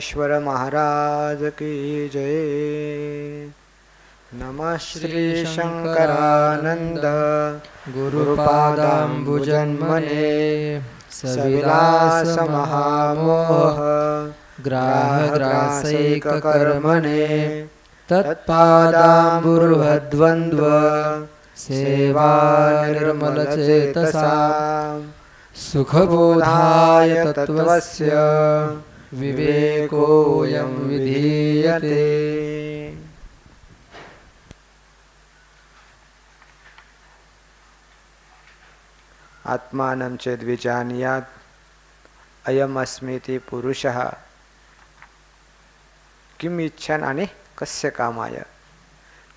ज्ञानेश्वर महाराज की जय। नमः श्री शङ्करानन्द गुरुपादाम्बुजन्मने। सविलासमहामोह। ग्राहग्रासैककर्मणे। तत्पादाम्बुर्वद्वन्द्व सेवा निर्मलचेतसा सुखबोधाय तत्त्वस्य। विवेकोऽयं विधीयते। आत्मानं चेद्विजानीयात् अयमस्मीति पुरुषः। किम इच्छन आणि कस्य कामाय?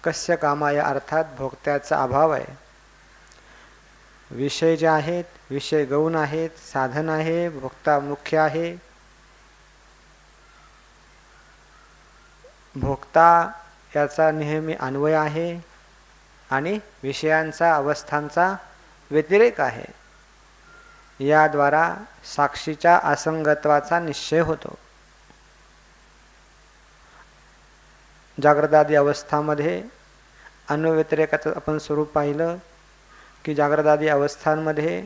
कस्य कामाय अर्थात भोगत्याचा अभाव आहे। विषय जे आहेत विषय गौण आहेत साधन आहे भोक्ता मुख्य आहे भोक्ता याचा नेहमी अन्वय आहे आणि विषयांचा अवस्थांचा व्यतिरेक आहे. याद्वारा साक्षीच्या असंगत्वाचा निश्चय होतो. जागृतादी अवस्थामध्ये अन्वव्यतिरेकाचं आपण स्वरूप पाहिलं की जागृतादी अवस्थांमध्ये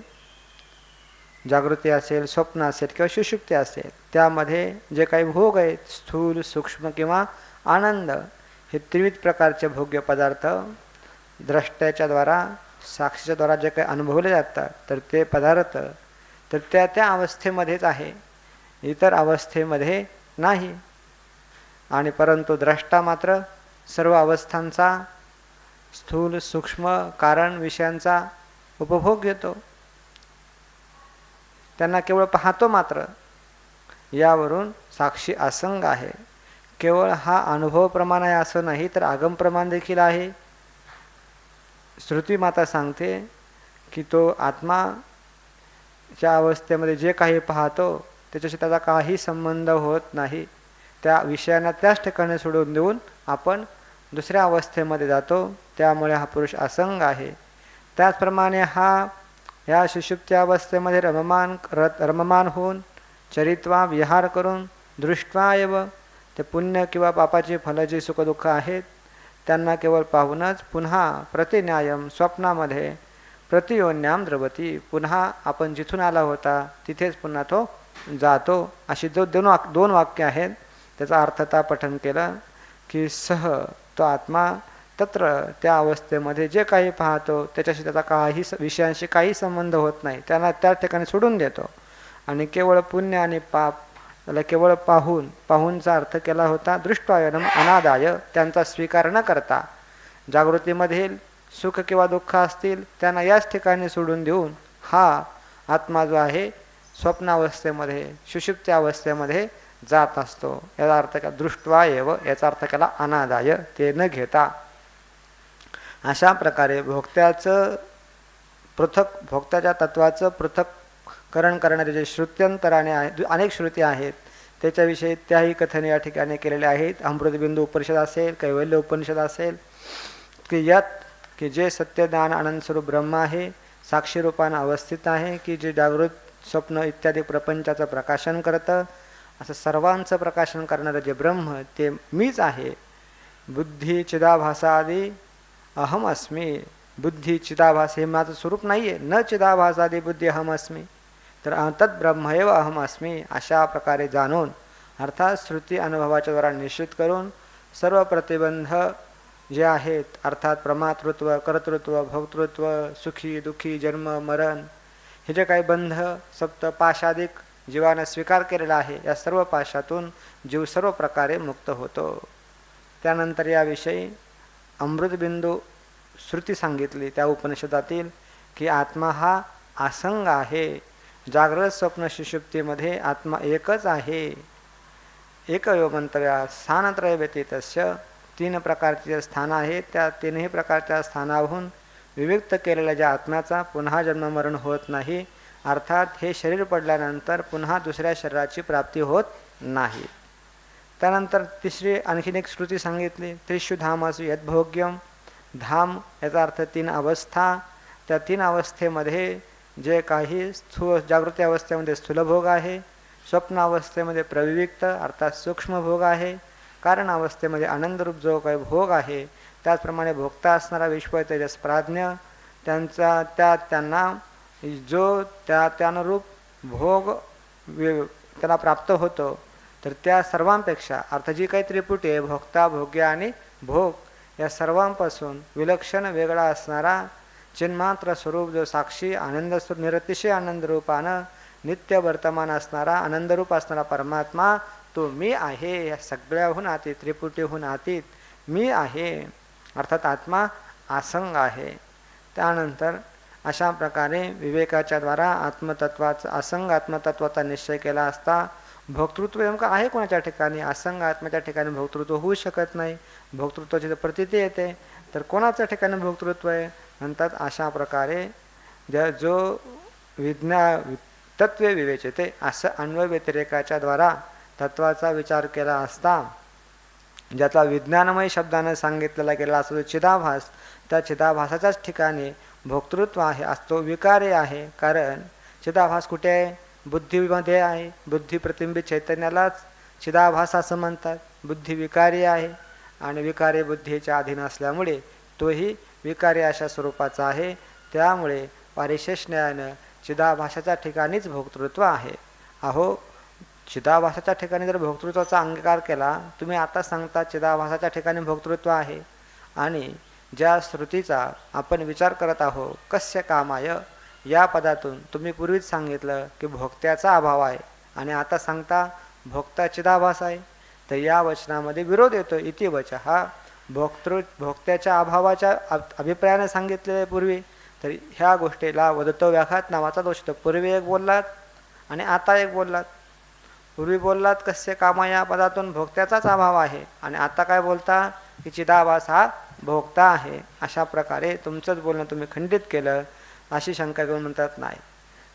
जागृती असेल स्वप्न असेल किंवा सुषुप्ती असेल त्यामध्ये जे काही भोग आहेत स्थूल सूक्ष्म किंवा आनंद. हे त्रिविध प्रकारचे भोग्य पदार्थ द्रष्ट्याच्या द्वारा साक्षीच्या द्वारा जे काही अनुभवले जातात तर ते पदार्थ तर त्या त्या अवस्थेमध्येच आहे. इतर अवस्थेमध्ये नाही. आणि परंतु द्रष्टा मात्र सर्व अवस्थांचा स्थूल सूक्ष्म कारण विषयांचा उपभोग घेतो. त्यांना केवळ पाहतो मात्र. यावरून साक्षी असंग आहे. केवळ हा अनुभव प्रमाण आहे असं नाही तर आगम प्रमाण देखील आहे. श्रुती माता सांगते की तो आत्माच्या अवस्थेमध्ये जे काही पाहतो त्याच्याशी त्याचा काही संबंध होत नाही. त्या विषयांना त्याच ठिकाणी सोडून देऊन आपण दुसऱ्या अवस्थेमध्ये जातो. त्यामुळे हा पुरुष असंग आहे. त्याचप्रमाणे हा या सुषुप्त्या अवस्थेमध्ये रममान रममान होऊन चरित्वा विहार करून दृष्ट्वा एव ते पुण्य किंवा पापाची फल जे सुखदुःख आहेत त्यांना केवळ पाहूनच पुन्हा प्रतिन्यायम स्वप्नामध्ये प्रतियोन्याम द्रवती. पुन्हा आपण जिथून आला होता तिथेच पुन्हा तो जातो. अशी जो दोन वाक दोन वाक्य आहेत. त्याचा अर्थता पठन केलं की सह तो आत्मा तत्र त्या अवस्थेमध्ये जे काही पाहतो त्याच्याशी त्याचा काही विषयांशी काही संबंध होत नाही. त्यांना त्या ठिकाणी सोडून देतो. आणि केवळ पुण्य आणि पाप त्याला केवळ पाहून पाहूनचा अर्थ केला होता दृष्टायनम अनादाय त्यांचा स्वीकार न करता. जागृतीमधील सुख किंवा दुःख असतील त्यांना याच ठिकाणी सोडून देऊन हा आत्मा जो आहे स्वप्नावस्थेमध्ये सुषुप्त्या अवस्थेमध्ये जात असतो. याचा अर्थ का दृष्टवा एव याचा अर्थ केला अनादाय ते न घेता. अशा प्रकारे भोक्त्याचं पृथक भोक्त्याच्या तत्वाचं करण करणारे जे श्रुत्यंतराने आहेत अनेक श्रुती आहेत त्याच्याविषयी त्याही कथन या ठिकाणी केलेल्या आहेत. अमृतबिंदू उपनिषद असेल कैवल्य उपनिषद असेल की यात की जे सत्यज्ञान आनंद स्वरूप ब्रह्म आहे साक्षीरूपानं अवस्थित आहे की जे जागृत स्वप्न इत्यादी प्रपंचाचं प्रकाशन करतं असं सर्वांचं प्रकाशन करणारं जे ब्रह्म ते मीच आहे. बुद्धी चिदाभासादी अहम अस्मी. बुद्धी चिदाभास हे माझं स्वरूप नाही आहे न चिदाभासादी बुद्धी अहम अस्मी. तर तत् ब्रह्मैव अहम अस्मी अशा प्रकारे जाणून अर्थात श्रुती अनुभवाच्या द्वारा निश्चित करून सर्व प्रतिबंध जे आहेत अर्थात प्रमातृत्व कर्तृत्व भोक्तृत्व सुखी दुःखी जन्म मरण हे जे काही बंध सप्त पाशादिक जीवानं स्वीकार केलेला आहे या सर्व पाशातून जीव सर्व प्रकारे मुक्त होतो. त्यानंतर याविषयी अमृतबिंदू श्रुती सांगितली त्या उपनिषदातील की आत्मा हा आसंग आहे. जागृत स्वप्न सुषुप्तीमध्ये आत्मा एकच आहे. एक मंतव्या स्थानत्रय व्यतीतस्य तीन प्रकारचे स्थान आहे त्या तीनही प्रकारच्या स्थानाहून विविक्त केलेल्या ज्या आत्म्याचा पुन्हा जन्ममरण होत नाही अर्थात हे शरीर पडल्यानंतर पुन्हा दुसऱ्या शरीराची प्राप्ती होत नाही. त्यानंतर तिसरी आणखीन एक श्रुती सांगितली त्रिशु धामासु यद्भोग्यम धाम याचा अर्थ तीन अवस्था. त्या तीन अवस्थेमध्ये जे काही स्थू जागृती अवस्थेमध्ये स्थूलभोग आहे स्वप्न अवस्थेमध्ये प्रविविक्त अर्थात सूक्ष्म भोग आहे कारण अवस्थेमध्ये आनंदरूप जो काही भोग आहे त्याचप्रमाणे भोगता असणारा विश्व तेजस प्राज्ञ त्यांचा त्या त्यांना जो त्या त्यानुरूप भोग त्याला प्राप्त होतो तर त्या सर्वांपेक्षा अर्थ जी काही त्रिपुटी आहे भोगता भोग्य आणि भोग या सर्वांपासून विलक्षण वेगळा असणारा चिन्मात्र स्वरूप जो साक्षी आनंद निरतिशय आनंद रूपानं नित्य वर्तमान असणारा आनंदरूप असणारा परमात्मा तो मी आहे. या सगळ्याहून आतीत त्रिपुटीहून आतीत मी आहे. अर्थात आत्मा आसंग आहे. त्यानंतर अशा प्रकारे विवेकाच्या द्वारा आत्मतत्वाचा असंग आत्मतत्वाचा निश्चय केला असता भोक्तृत्व नेमकं आहे कोणाच्या ठिकाणी? असंग आत्म्याच्या ठिकाणी भोक्तृत्व होऊ शकत नाही. भोक्तृत्वाची जर प्रतीती येते. तर कोणाच्या ठिकाणी भोक्तृत्व आहे? म्हणतात अशा प्रकारे ज्या जो विज्ञा तत्वे विवेचते असं अन्वय व्यतिरेकाच्या द्वारा तत्वाचा विचार केला असता ज्याचा विज्ञानमय शब्दानं सांगितलेला गेला असतो चिदाभास त्या चिदाभासाच्याच ठिकाणी भोक्तृत्व आहे असतो विकारे आहे. कारण चिदाभास कुठे आहे? बुद्धीमध्ये आहे. बुद्धी प्रतिबिंबित चैतन्यालाच चिदाभास असं म्हणतात. बुद्धी विकारी आहे आणि विकारी बुद्धीच्या अधीन असल्यामुळे तोही विकारी अशा स्वरूपाचा आहे. त्यामुळे पारिशेष न्यायानं चिदाभासाच्या ठिकाणीच भोक्तृत्व आहे. अहो चिदाभासाच्या ठिकाणी जर भोक्तृत्वाचा अंगीकार केला तुम्ही आता सांगता चिदाभासाच्या ठिकाणी भोक्तृत्व आहे. आणि ज्या श्रुतीचा आपण विचार करत आहो कस्य कामाय या पदातून तुम्ही पूर्वीच सांगितलं की भोक्त्याचा अभाव आहे. आणि आता सांगता भोक्ता चिदाभास आहे. तर या वचनामध्ये विरोध येतो. इतिवच हा भोक्तृ भोक्त्याच्या अभावाच्या अभिप्रायाने सांगितलेले पूर्वी तर ह्या गोष्टीला वदतो व्याघात नावाचा दोष येतो. पूर्वी एक बोललात आणि आता एक बोललात. पूर्वी बोललात कस्य कामा या पदातून भोक्त्याचाच अभाव आहे आणि आता काय बोलता? की चिदाभास हा भोक्ता आहे. अशा प्रकारे तुमचंच बोलणं तुम्ही खंडित केलं अशी शंका घेऊन म्हणतात नाही.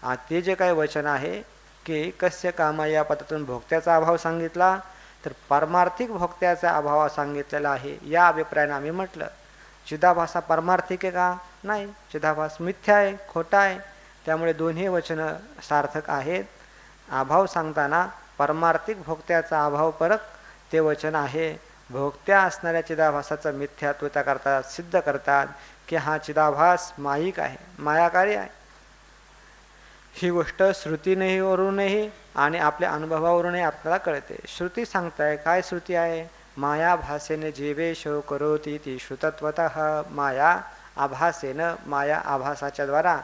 आ, ते जे काही वचन आहे की कस्य कामा या पदातून भोक्त्याचा अभाव सांगितला तर पारमार्थिक भोक्त्याचा अभाव सांगितलेला आहे. या अभिप्रायाने आम्ही म्हटलं चिदाभास हा पारमार्थिक आहे का? नाही. चिदाभास मिथ्या आहे खोटा आहे. त्यामुळे दोन्ही वचनं सार्थक आहेत. अभाव सांगताना परमार्थिक भोक्त्याचा अभाव परक ते वचन आहे. भोक्त्या असणाऱ्या चिदाभासाचं मिथ्यात्व त्या करतात सिद्ध करतात की हा चिदाभास माईक आहे मायाकारी आहे. ही गोष्ट श्रुतीनेही वरूनही आणि आपल्या अनुभवावरूनही आपल्याला कळते. श्रुती सांगताय काय श्रुती आहे? माया भासेने जीवेश करोती ती श्रुतत्वत. माया आभासेनं माया आभासाच्या द्वारा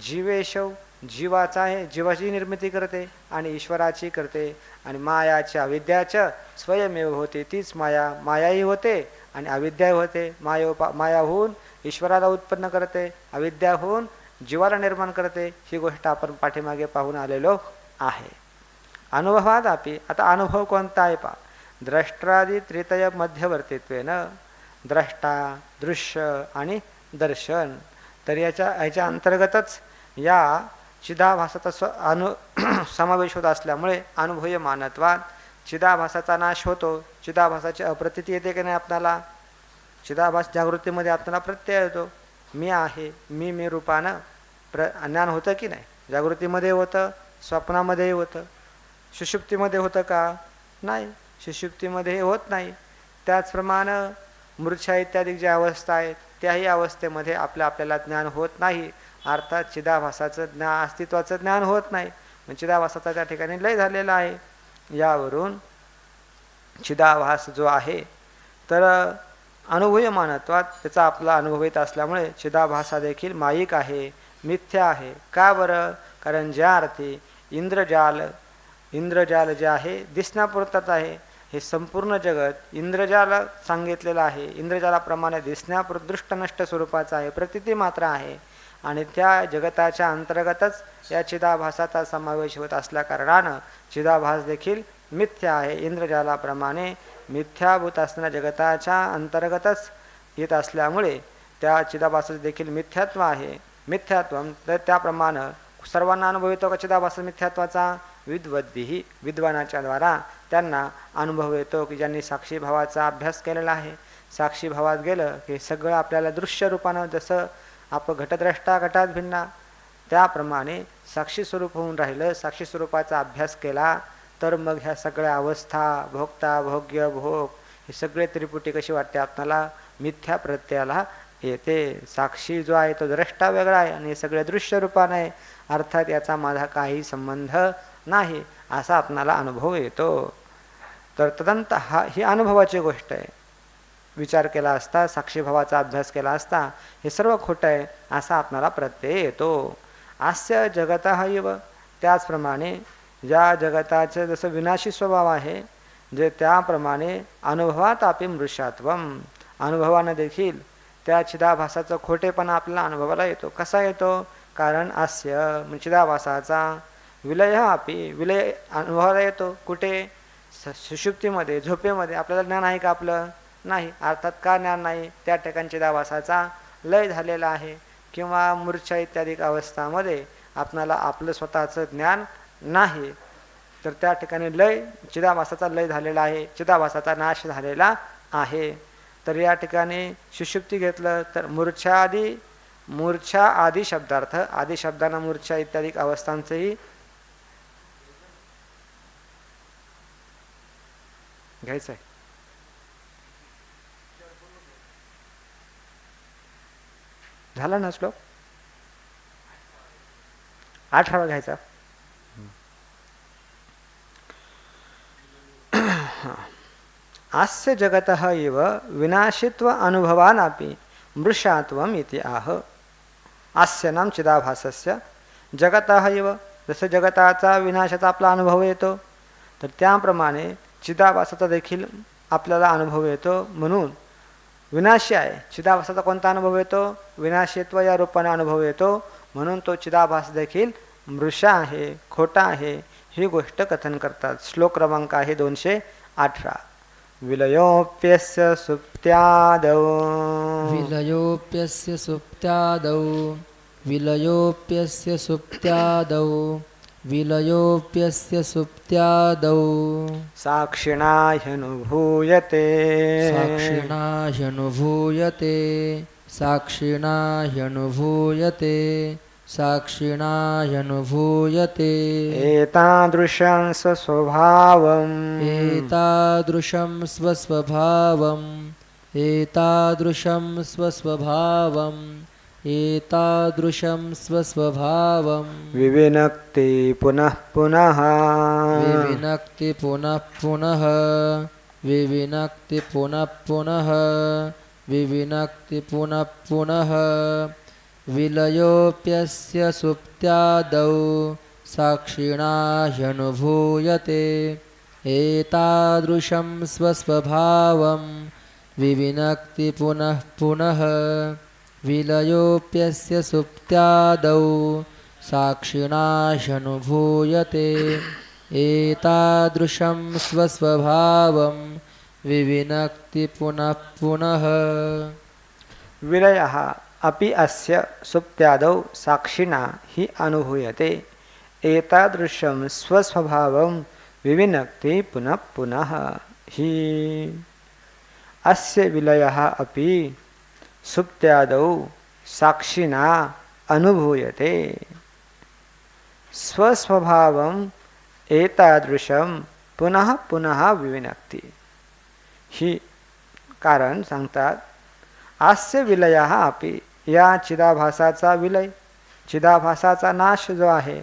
जीवेशव जीवाचा आहे जीवाची निर्मिती करते आणि ईश्वराची करते आणि मायाच्या अविद्याचं स्वयमेव होते तीच माया. मायाही होते आणि अविद्याही होते. मायो माया होऊन ईश्वराला उत्पन्न करते अविद्या होऊन जीवाला निर्माण करते. ही गोष्ट आपण पाठीमागे पाहून आलेलो आहे. अनुभवात आपी आता अनुभव कोणता आहे पा द्रष्ट्रादी त्रितय मध्यवर्तित्वेन द्रष्टा दृश्य आणि दर्शन। तर याच्या ह्याच्या अंतर्गतच या चिदाभासाचा स्व अनु समावेश होत असल्यामुळे अनुभूय मानत्वात। चिदाभासाचा नाश होतो। चिदाभासाची अप्रतिती येते की नाही आपणाला? चिदाभास जागृतीमध्ये आपल्याला प्रत्यय येतो। मी आहे मी मी रूपानं प्र ज्ञान होतं की नाही? जागृतीमध्ये होतं स्वप्नामध्येही होतं। सुषुप्तीमध्ये होतं का? नाही. सुषुप्तीमध्ये हे होत नाही. त्याचप्रमाणे मृच्छा इत्यादी ज्या अवस्था आहेत त्याही अवस्थेमध्ये आपलं आपल्याला ज्ञान होत नाही. अर्थात चिदाभासाचं ज्ञा अस्तित्वाचं ज्ञान होत नाही. मग चिदाभासाचा त्या ठिकाणी लय झालेला आहे. यावरून चिदाभास जो आहे तर अनुभवी मानत्वात त्याचा आपला अनुभव येत असल्यामुळे चिदाभासा देखील माईक आहे मिथ्या आहे. का बरं? कारण ज्या अर्थी इंद्रजाल इंद्रजाल जे आहे दिसण्यापुरतच आहे. हे संपूर्ण जगत इंद्रजाल सांगितलेलं आहे. इंद्रजालाप्रमाणे दिसण्यापुर दृष्टनष्ट स्वरूपाचं आहे प्रतिती मात्र आहे. आणि त्या जगताच्या अंतर्गतच या चिदाभासाचा समावेश होत असल्याकारणानं चिदाभास देखील मिथ्या आहे. इंद्रजालाप्रमाणे मिथ्याभूत असणाऱ्या जगताच्या अंतर्गतच येत असल्यामुळे त्या चिदाभासाचं देखील मिथ्यात्व आहे. मिथ्यात्व तर त्याप्रमाणे सर्वांना अनुभव येतो का चिदाभास मिथ्यात्वाचा? विद्वद्भिही विद्वानाच्या द्वारा त्यांना अनुभव येतो की ज्यांनी साक्षीभावाचा अभ्यास केलेला आहे. साक्षीभावात गेलं की सगळं आपल्याला दृश्य रूपानं जसं आपण घटद्रष्टा घटात भिन्ना त्याप्रमाणे साक्षी स्वरूप होऊन राहिलं साक्षी स्वरूपाचा अभ्यास केला तर मग ह्या सगळ्या अवस्था भोगता भोग्य भोग हे सगळे त्रिपुटी कशी वाटते आपणाला? मिथ्या प्रत्ययाला येते. साक्षी जो आहे तो द्रष्टा वेगळा आहे आणि हे सगळे दृश्य रूपानं आहे. अर्थात याचा माझा काही संबंध नाही असा आपणाला अनुभव येतो. तर तदंत हा ही अनुभवाची गोष्ट आहे. विचार केला असता साक्षीभावाचा अभ्यास केला असता हे सर्व खोटं आहे असा आपणाला प्रत्यय येतो. आस्य जगत इव त्याचप्रमाणे ज्या जगताचं जसं विनाशी स्वभाव आहे जे त्याप्रमाणे अनुभवात आपी मृषात्वम. अनुभवानं देखील त्या चिदाभासाचा खोटेपणा आपल्याला अनुभवाला येतो. कसा येतो? कारण आस्य म्हणजे चिदाभासाचा विलय आपी विलय अनुभवाला येतो कुठे? स- सुषुप्तीमध्ये झोपेमध्ये. आपल्याला ज्ञान आहे का आपलं? नाही. अर्थात का ज्ञान नाही? त्या ठिकाणी चिदाभासाचा लय झालेला आहे. किंवा मूर्छा इत्यादी अवस्थामध्ये आपणाला आपलं स्वतःचं ज्ञान नाही. तर त्या ठिकाणी लय चिदाभासाचा लय झालेला आहे. चिदाभासाचा नाश झालेला आहे. तर या ठिकाणी सुषुप्ती घेतलं तर मूर्छा आदी मूर्छा आदी शब्दार्थ आदी शब्दांना मूर्छा इत्यादी अवस्थांचंही घ्यायचा आहे. झाला ना श्लोक? आठवा घ्यायचा. आस्य जगत इव विनाशित्व अनुभवानापि मृषात्वम इति आह। आस्य नाम चिदाभासस्य। जगत इव जसं जगताचा विनाशाचा आपला अनुभव येतो तर त्याप्रमाणे चिदाभासाचा देखील आपल्याला अनुभव येतो. म्हणून विनाशी आहे. चिदाभासाचा कोणता अनुभव येतो? विनाशित्व या रूपाने अनुभव येतो. म्हणून तो चिदाभास देखील मृषा आहे खोटा आहे ही गोष्ट कथन करतात. श्लोक क्रमांक आहे दोनशे अठरा. विलयोप्यस्य सुप्त्यादौ. विलयोप्यस्य सुप्त्यादौ. विलयोप्यस्य सुप्त्यादौ. विलयोप्यस्य सुप्त्यादौ। साक्षिणा ह्यनुभूयते साक्षिणा ह्यनुभूयते साक्षिणा ह्यनुभूयते साक्षिणा ह्यनुभूयते एतादृशं स्वस्वभावम् एतादृशं स्वस्वभावम्। एतादृशं स्वस्वभावम्। एतादृशं स्वस्वभावम् विविनक्ति पुनः पुनः। विविनक्ति पुनः पुनः। विविनक्ति पुनः पुनः। विविनक्ति पुनः पुनः। विलयोप्यस्य सुप्त्यादौ साक्षिणा ह्यनुभूयते। एतादृशं स्वस्वभावं विविनक्ति पुनः पुनः। विलयोप्यस्य सुप्त्यादौ साक्षिणाशनुभूयते। एतादृशं स्वस्वभावं विविनक्ति पुनः पुनः। विलयः अपि अस्य सुप्त्यादौ साक्षिणा हि अनुभूयते। एतादृशं स्वस्वभावं विविनक्ति पुनः पुनः हि। अस्य विलयः अपि सुप्त्यादौ साक्षिणा अनुभूयते। स्वस्वभावम् एतादृशं पुनः पुनः विविनक्ति। ही कारण सांगतात आस्य विलयः अपि या चिदाभासाचा विलय चिदाभासाचा नाश जो आहे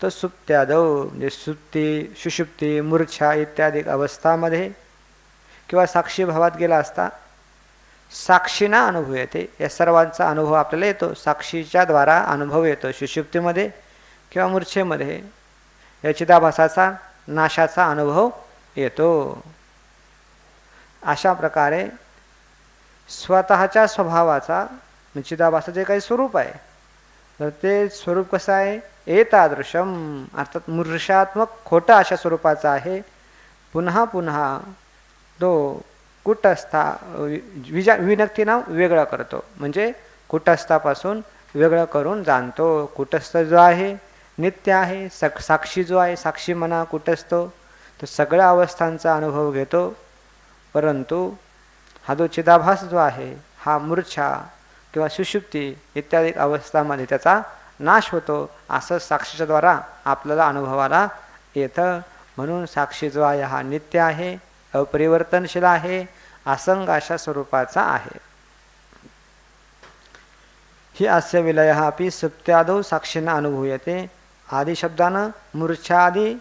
तो सुप्त्यादौ म्हणजे सुप्ती सुषुप्ती मूर्छा इत्यादी अवस्थामध्ये किंवा साक्षीभावात गेला असता साक्षीना अनुभव येते. या सर्वांचा अनुभव आपल्याला येतो. साक्षीच्या द्वारा अनुभव येतो. सुषुप्तीमध्ये किंवा मूर्छेमध्ये या चिदाभासाचा नाशाचा अनुभव येतो. अशा प्रकारे स्वतःच्या स्वभावाचा चिदाभासाचं जे काही स्वरूप आहे तर ते स्वरूप कसं आहे? एतादृशम अर्थात मूर्षात्मक खोटा अशा स्वरूपाचा आहे. पुन्हा पुन्हा तो कुटस्था विजा विनक्तीनं वेगळं करतो. म्हणजे कुटस्थापासून वेगळं करून जाणतो. कुटस्थ जो आहे नित्य आहे सक साक्षी जो आहे साक्षी म्हणा कुटस्थ तो सगळ्या अवस्थांचा अनुभव घेतो. परंतु हा जो चिदाभास जो आहे हा मूर्छा किंवा सुषुप्ती इत्यादी अवस्थामध्ये त्याचा नाश होतो असं साक्षीच्या द्वारा आपल्याला अनुभवाला येतं. म्हणून साक्षी जो आहे हा नित्य आहे अपरिवर्तनशील आहे असंग अशा स्वरूपाचा आहे. ही अस्य विलय अपि सुप्त्यादौ साक्षीनं अनुभूयते. आदिशब्दानं मूर्छादी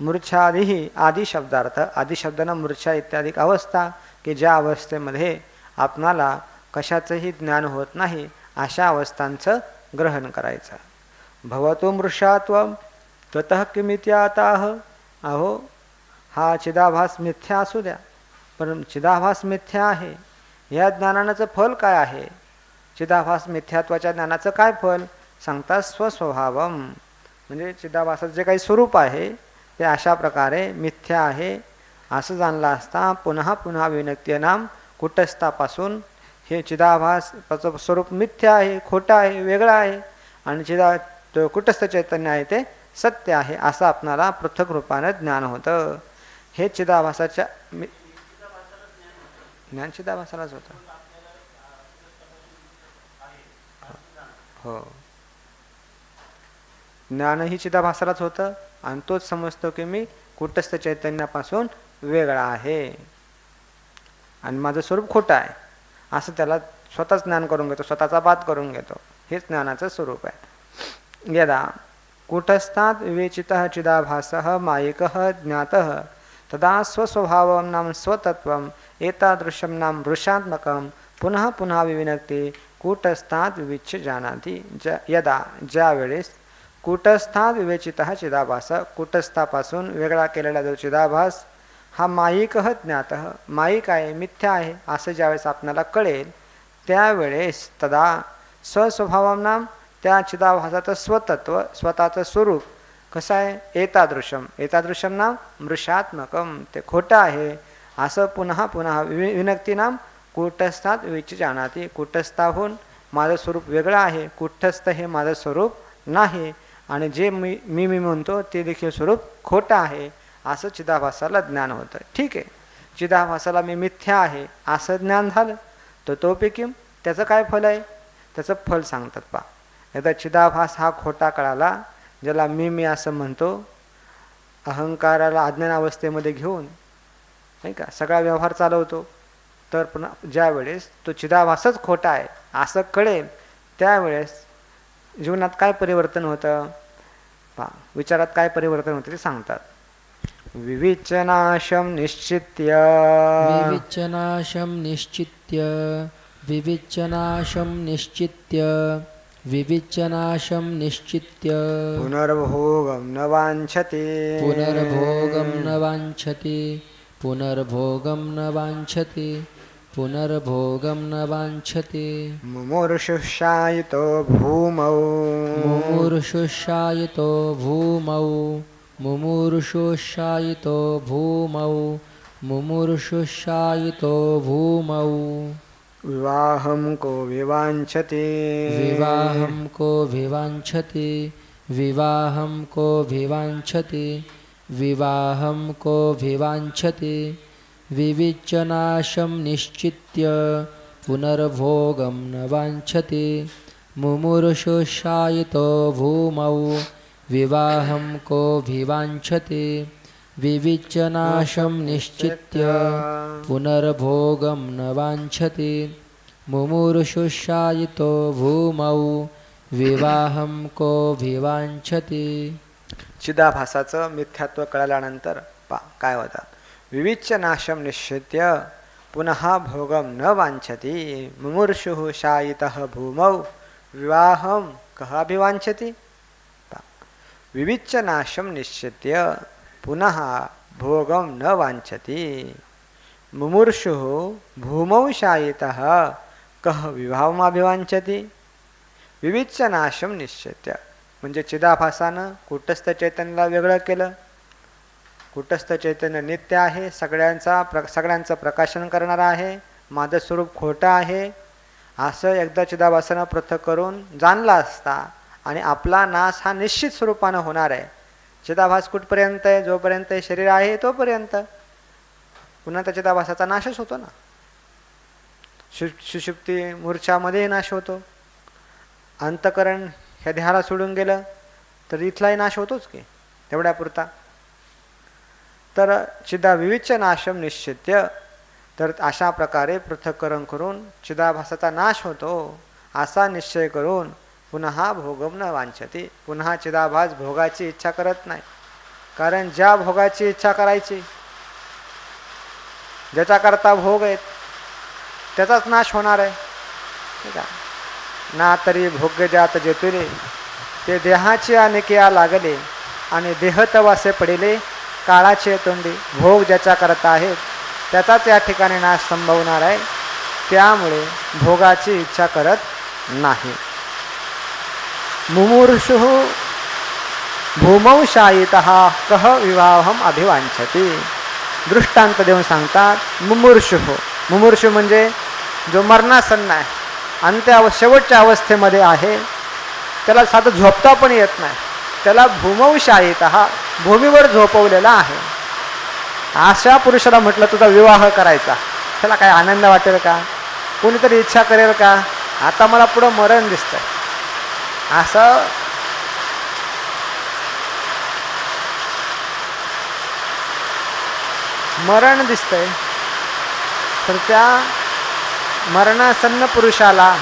मूर्छादीही आदिशब्दार्थ आदिशब्दानं मूर्छा इत्यादी अवस्था की ज्या अवस्थेमध्ये आपणाला कशाचंही ज्ञान होत नाही अशा अवस्थांचं ग्रहण करायचं. भवतो मृषात्व ततः किमित्याताह अहो हा चिदाभास मिथ्या असू द्या. पण चिदाभास मिथ्या आहे. या ज्ञानाचं फल काय आहे? चिदाभास मिथ्यात्वाच्या ज्ञानाचं काय फल? सांगतात स्वस्वभावम. म्हणजे चिदाभासाचं जे काही स्वरूप आहे ते अशा प्रकारे मिथ्या आहे. असं जाणलं असता पुन्हा पुन्हा विनक्ती नाम कुटस्थापासून हे चिदाभास त्याचं स्वरूप मिथ्या आहे खोटं आहे वेगळं आहे. आणि चिदा तो कुटस्थ चैतन्य आहे ते सत्य आहे असं आपणाला पृथक रूपानं ज्ञान होतं. हे चिदाभासाच्या मी ज्ञान चिदाभासालाच होतं. हो. ज्ञानही चिदाभासालाच होतं आणि तोच समजतो की मी कुटस्थ चैतन्यापासून वेगळा आहे. आणि माझं स्वरूप खोटं आहे. असं त्याला स्वतःच ज्ञान करून घेतो स्वतःचा बात करून घेतो. हेच ज्ञानाचं स्वरूप आहे. यदा कुटस्थात विवेचितः चिदाभासः मायिक ज्ञातः तदा स्वस्वभावं नाम स्वतत्वम् एतादृशं नाम वृषात्मकं पुनः पुन्हा विविनक्ती कूटस्थात् विविच्य जानाति ज यदा ज्यावेळेस कूटस्थात विवेचित चिदाभास कूटस्थापासून वेगळा केलेला जो चिदाभास हा मायिकः ज्ञात मायिक आहे मिथ्या आहे असं ज्यावेळेस आपणाला कळेल त्यावेळेस तदा स्वस्वभावांना त्या चिदाभासाचं स्वतत्व स्वतःचं स्वरूप कसं आहे एतादृशम एतादृशम नाम मृषात्मकम ते खोटं आहे. असं पुन्हा पुन्हा वि विनक्तीनाम कुटस्थात विच जाणाती कुटस्थाहून माझं स्वरूप वेगळं आहे. कुठस्थ हे माझं स्वरूप नाही. आणि जे मी मी मी म्हणतो ते देखील स्वरूप खोटं आहे. असं चिदाभासाला ज्ञान होतं. ठीक आहे. चिदाभासाला मी मिथ्या आहे. असं ज्ञान झालं. तर तोपैकी त्याचं काय फल आहे? त्याचं फल सांगतात पा एकदा चिदाभास हा खोटा कळाला ज्याला मी मी असं म्हणतो अहंकाराला अज्ञान अवस्थेमध्ये घेऊन नाही का सगळा व्यवहार चालवतो. तर पुन्हा ज्या वेळेस तो चिदाभासच खोटा आहे असं कळेल त्यावेळेस जीवनात काय परिवर्तन होतं? पा विचारात काय परिवर्तन होतं ते सांगतात. विविचनाशम निश्चित्य. विविचनाशम निश्चित्य. विविचनाशम निश्चित्य. विविच्यनाशं निश्चित्य। पुनर्भोगम न वांछते पुनर्भोगं न वाञ्छति। पुनर्भोगं न वाञ्छति। पुनर्भोगं न वाञ्छति। मुमुर्षुशायितो भूमौ। मुमूर्षुशायितो भूमौ। मुमूर्षुशायितो भूमौ। मुमूर्षुशायितो भूमौ। विवाहं को विवाञ्छति। विवाहं को विवाञ्छति। विवाहं को विवाञ्छति। विवाहं को विवाञ्छति। विविचनाशं निश्चित्य पुनर्भोगं न वाञ्छति। मुमुर्षुशायितो भूमौ विवाहं को विवाञ्छति। विविच्यनाशं निश्चित्य पुनर्भोगं न वाञ्छति। मुमुर्षुशायितो भूमौ विवाहं को विवाञ्छति चिदाभासाचं मिथ्यात्व कळल्यानंतर पा काय होतात? विविच्य नाशम निश्चित्य पुनः भोगम न वाञ्छति। मुमूर्षु शायितः भूमौ विवाहं कः अभिवाञ्छति? विविच्य नाशम निश्चित्य पुनः भोगं न वाञ्छति। मुमूर्षुः भूमौ शायितः कः विवाहमभिवाञ्छति विविच्य नाशम निश्चित्य। म्हणजे चिदाभासानं कुटस्थ चैतन्याला वेगळं केलं। कुटस्थ चैतन्य नित्य आहे सगळ्यांचा प्र सगळ्यांचं प्रकाशन करणारं आहे माझं स्वरूप खोटं आहे असं एकदा चिदाभासानं पृथक करून जाणला असता आणि आपला नाश हा निश्चित स्वरूपानं होणार आहे. चिदाभास कुठपर्यंत आहे जोपर्यंत शरीर आहे तोपर्यंत. पुन्हा त्या चिदाभासाचा नाशच होतो ना. शु सुषुप्ती मूर्छामध्येही नाश होतो. अंतकरण ह्या देहाला सोडून गेलं तर इथलाही नाश होतोच की तेवढ्यापुरता. तर चिदा विविच नाशम निश्चित्य. तर अशा प्रकारे पृथक्करण करून चिदाभासाचा नाश होतो असा निश्चय करून पुन्हा भोगम न वांछते पुन्हा चिदाभास भोगाची इच्छा करत नाही. कारण ज्या भोगाची इच्छा करायची ज्याच्याकरता भोग आहेत त्याचाच नाश होणार आहे. ठीक आहे? ना तरी भोग्य जात जेतुरे ते देहाची अनेकिया लागले आणि देहतवासे पडिले काळाचे तोंडी भोग ज्याच्या करता आहेत त्याचाच या ठिकाणी नाश संभवणार आहे. त्यामुळे भोगाची इच्छा करत नाही. मुमूर्षु भूमौ शायित कह विवाहम अभिवांछते दृष्टांत देऊन सांगतात मुमूर्षु। मुमूर्षु म्हणजे जो मरणासन्न आहे अंत्य अव शेवटच्या अवस्थेमध्ये आहे त्याला साधं झोपता पण येत नाही. त्याला भूमौ हा भूमीवर झोपवलेला आहे. अशा पुरुषाला म्हटलं तुझा विवाह करायचा. त्याला काय आनंद वाटेल का? कोणीतरी इच्छा करेल का? आता मला पुढं मरण दिसतं असं? मरण दिसतंय. तर त्या मरणासन्न पुरुषाला